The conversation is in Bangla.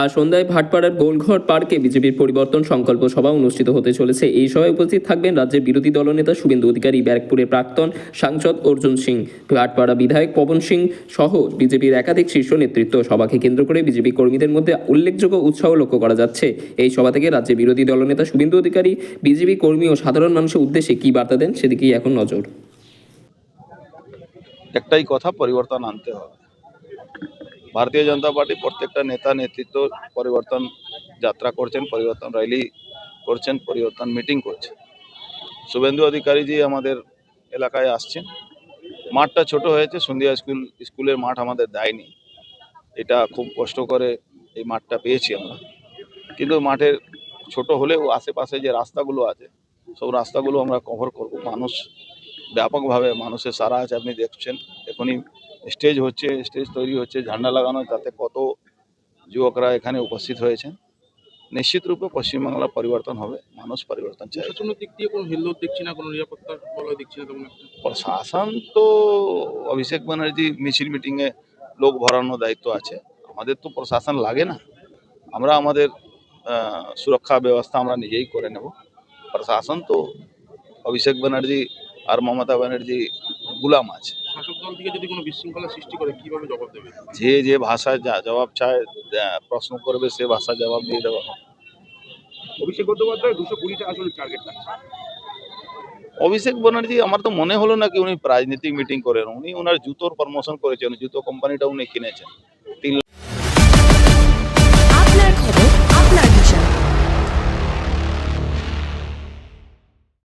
আর সন্ধ্যায় ভাটপাড়ার গোলঘর পার্কে বিজেপির পরিবর্তন সংকল্প সভা অনুষ্ঠিত হতে চলেছে। এই সভায় উপস্থিত থাকবেন রাজ্যের বিরোধী দলনেতা শুভেন্দু অধিকারী, ব্যারাকপুরের প্রাক্তন সাংসদ অর্জুন সিং, ভাটপাড়া বিধায়ক পবন সিং সহ বিজেপির একাধিক শীর্ষ নেতৃত্ব। সভাকে কেন্দ্র করে বিজেপি কর্মীদের মধ্যে উল্লেখযোগ্য উৎসাহ লক্ষ্য করা যাচ্ছে। এই সভা থেকে রাজ্যের বিরোধী দলনেতা শুভেন্দু অধিকারী, বিজেপি কর্মী ও সাধারণ মানুষের উদ্দেশ্যে কী বার্তা দেন সেদিকেই এখন নজর। একটাই কথা, পরিবর্তন আনতে হবে। ভারতীয় জনতা পার্টি প্রত্যেকটা নেতা নেতৃত্ব পরিবর্তন যাত্রা করছেন, পরিবর্তন র্যালি করছেন, পরিবর্তন মিটিং করছেন। শুভেন্দু অধিকারীজি আমাদের এলাকায় আসছেন। মাঠটা ছোট হয়েছে, সন্ধ্যা স্কুল, স্কুলের মাঠ আমাদের দেয়নি। এটা খুব কষ্ট করে এই মাঠটা পেয়েছি আমরা। কিন্তু মাঠের ছোট হলেও আশেপাশে যে রাস্তাগুলো আছে, সব রাস্তাগুলো আমরা কভার করব। মানুষ ব্যাপকভাবে মানুষের সারা আছে, আপনি দেখছেন। এখনই স্টেজ হচ্ছে স্টেজ তৈরি হচ্ছে ঝান্ডা লাগানো তাতে কত যুবকরা এখানে উপস্থিত হয়েছেন নিশ্চিত রূপে পশ্চিমবাংলার পরিবর্তন হবে মানুষ পরিবর্তন চাই প্রশাসনের দিক দিয়ে কোনো দেখছি না কোনো নিরাপত্তার বলয় দেখছি না তেমন প্রশাসন তো অভিষেক ব্যানার্জি মিছিল মিটিংয়ে লোক ভরানোর দায়িত্ব আছে। আমাদের তো প্রশাসন লাগে না। আমরা আমাদের সুরক্ষা ব্যবস্থা আমরা নিজেই করে নেব। প্রশাসন তো অভিষেক ব্যানার্জি আর মমতা ব্যানার্জি গুলাম আছে। শাসক দল থেকে যদি কোনো বিশৃঙ্খলা সৃষ্টি করে কীভাবে জবাব দেবে? যে যে ভাষায় যা- জবাব চায় প্রশ্ন করবে সে ভাষা জবাব দিয়ে দেওয়া অভিষেক বন্দ্যোপাধ্যায় দুশো কুড়িটা আসলে টার্গেট রাখছে। অভিষেক ব্যানার্জি আমার তো মনে হলো না কি উনি রাজনীতিক মিটিং করেন। উনি ওনার জুতোর প্রমোশন করেছেন জুতো কোম্পানিটা উনি কিনেছেন।